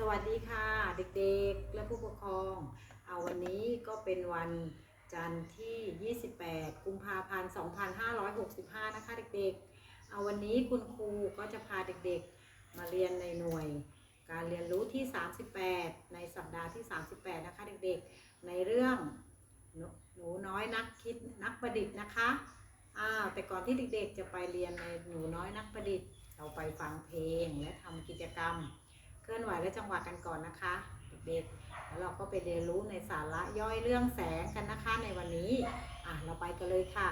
สวัสดีค่ะ เด็กๆและผู้ปกครอง เอาวันนี้ก็เป็นวันจันทร์ที่ 28 กุมภาพันธ์ 2565 นะคะเด็กๆ เอาวันนี้คุณครูก็จะพาเด็กๆ มาเรียนในหน่วย การเรียนรู้ที่ 38 ในสัปดาห์ที่ 38 นะคะเด็กๆ ในเรื่องหนูนูน้อยนักคิดนักประดิษฐ์นะคะอ้าวแต่ก่อนที่เด็กๆ จะไปเรียนในหนูน้อยนักประดิษฐ์ เราไปฟังเพลงและทำกิจกรรม เคลื่อนไหวและจังหวะกันก่อนนะคะ เด็กๆแล้วเราก็ไปเรียนรู้ในสาระย่อยเรื่องแสงกันนะคะในวันนี้อะเราไปกันเลยค่ะ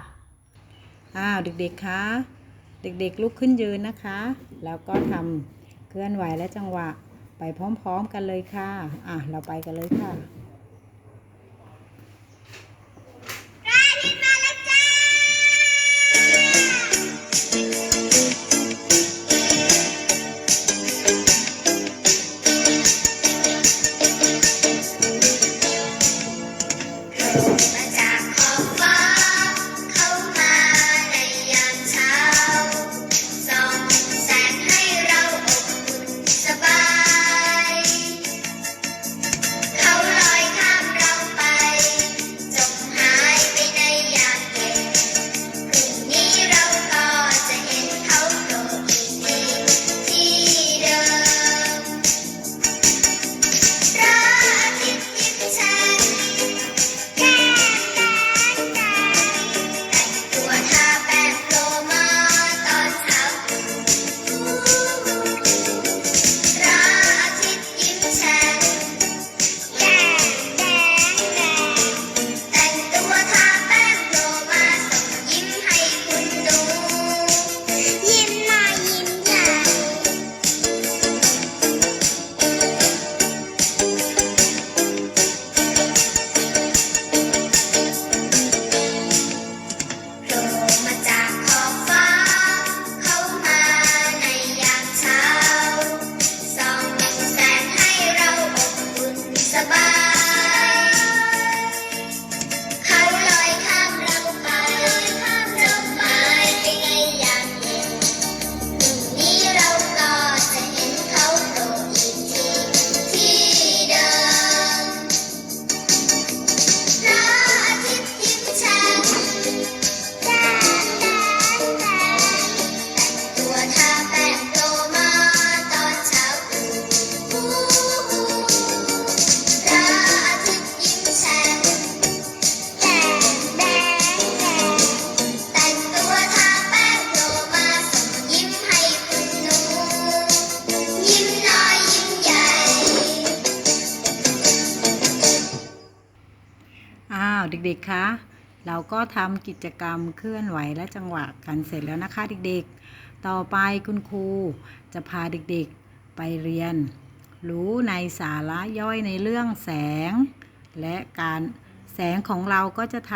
อ้าวเด็กๆคะเด็กๆลุกขึ้นยืนนะคะ แล้วก็ทำเคลื่อนไหวและจังหวะไปพร้อมๆกันเลยค่ะอะเราไปกันเลยค่ะ เด็กๆคะเราก็ทำกิจกรรมเคลื่อนไหวและจังหวะกันเสร็จแล้วนะคะเด็กๆ ต่อไปคุณครูจะพาเด็กๆไปเรียน รู้ในสาระย่อยในเรื่องแสง และการแสงของเราก็จะท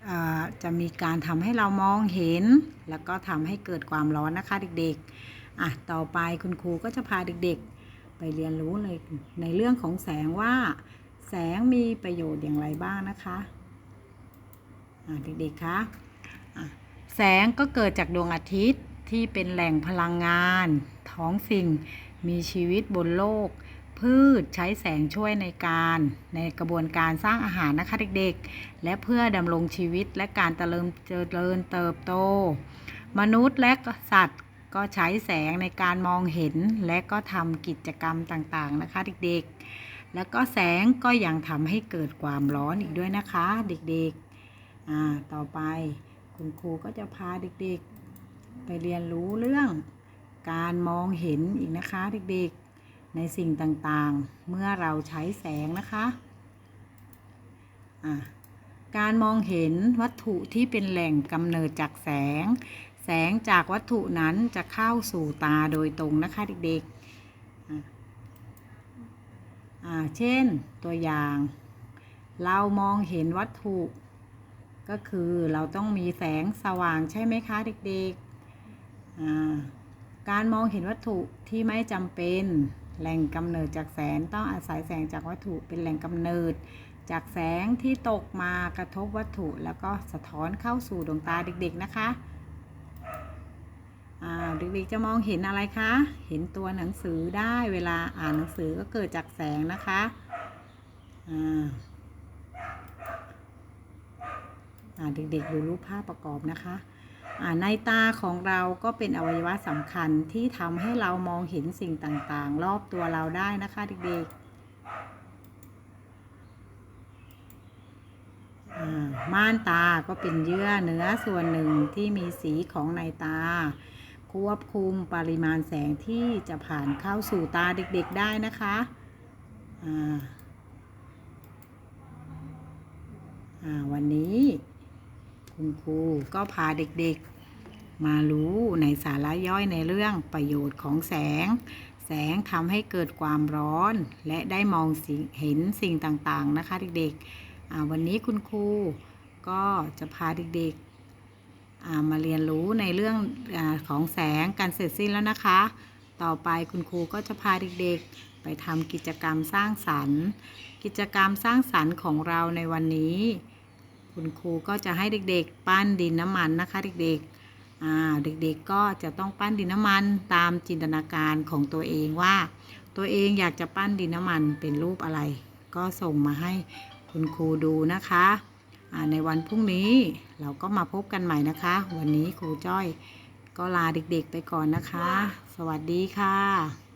ำจะมีการทำให้เรามองเห็น แล้วก็ทำให้เกิดความร้อนนะคะเด็กๆอะต่อไปคุณครูก็จะพาเด็กๆ ไปเรียนรู้ในในเรื่องของแสงว่า แสงมีประโยชน์อย่างไรบ้างนะคะ เด็กๆคะ่ะแสงก็เกิดจากดวงอาทิตย์ที่เป็นแหล่งพลังงานท้องสิ่งมีชีวิตบนโลก พืชใช้แสงช่วยในการในกระบวนการสร้างอาหารนะคะเด็กๆ และเพื่อดำรงชีวิตและการเจริญเจริญเติบโต มนุษย์และสัตว์ก็ใช้แสงในการมองเห็นและก็ทำกิจกรรมต่างๆนะคะเด็กๆ แล้วก็แสงก็ยังทำให้เกิดความร้อนอีกด้วยนะคะ เด็กๆ อ่าต่อไปคุณครูก็จะพาเด็กๆ ไปเรียนรู้เรื่องการมองเห็นอีกนะคะเด็กๆ ในสิ่งต่างๆ เมื่อเราใช้แสงนะคะอ่าการมองเห็นวัตถุที่เป็นแหล่งกำเนิดจากแสง แสงจากวัตถุนั้นจะเข้าสู่ตาโดยตรงนะคะเด็กๆ เช่นตัวอย่าง เรามองเห็นวัตถุ ก็คือเราต้องมีแสงสว่างใช่ไหมคะเด็กๆ การมองเห็นวัตถุที่ไม่จำเป็น แหล่งกำเนิดจากแสงต้องอาศัยแสงจากวัตถุเป็นแหล่งกำเนิด จากแสงที่ตกมากระทบวัตถุแล้วก็สะท้อนเข้าสู่ดวงตาเด็กๆนะคะเด็กๆจะมองเห็นอะไรคะ เห็นตัวหนังสือได้เวลาอ่านหนังสือก็เกิดจากแสงนะคะ อ่าอ่า เด็กๆดูรูปภาพประกอบนะคะในตาของเราก็เป็นอวัยวะสำคัญที่ทำให้เรามองเห็นสิ่งต่างๆ รอบตัวเราได้นะคะเด็กๆ ม่านตาก็เป็นเยื่อเนื้อส่วนหนึ่งที่มีสีของในตา ควบคุมปริมาณแสงที่จะผ่านเข้าสู่ตาเด็กๆได้นะคะวันนี้ คุณครูก็พาเด็กๆ มารู้ในสาระย่อยในเรื่องประโยชน์ของแสง แสงทำให้เกิดความร้อน และได้มองเห็นสิ่งต่างๆนะคะเด็กๆ วันนี้คุณครูก็จะพาเด็กๆ มาเรียนรู้ในเรื่องอของแสงกันเสร็จสิ้นแล้วนะคะ ต่อไปคุณครูก็จะพาเด็กๆ ไปทำกิจกรรมสร้างสรรค์ กิจกรรมสร้างสรรค์ของเราในวันนี้ คุณครูก็จะให้เด็กๆ ปั้นดินน้ำมันนะคะเด็กๆอ่าเด็กๆก็จะต้องปั้นดินน้ำมันตามจินตนาการของตัวเองว่า ตัวเองอยากจะปั้นดินน้ำมันเป็นรูปอะไร ก็ส่งมาให้คุณครูดูนะคะในวันพรุ่งนี้เราก็มาพบกันใหม่นะคะ วันนี้ครูจ้อยก็ลาเด็กๆไปก่อนนะคะ สวัสดีค่ะ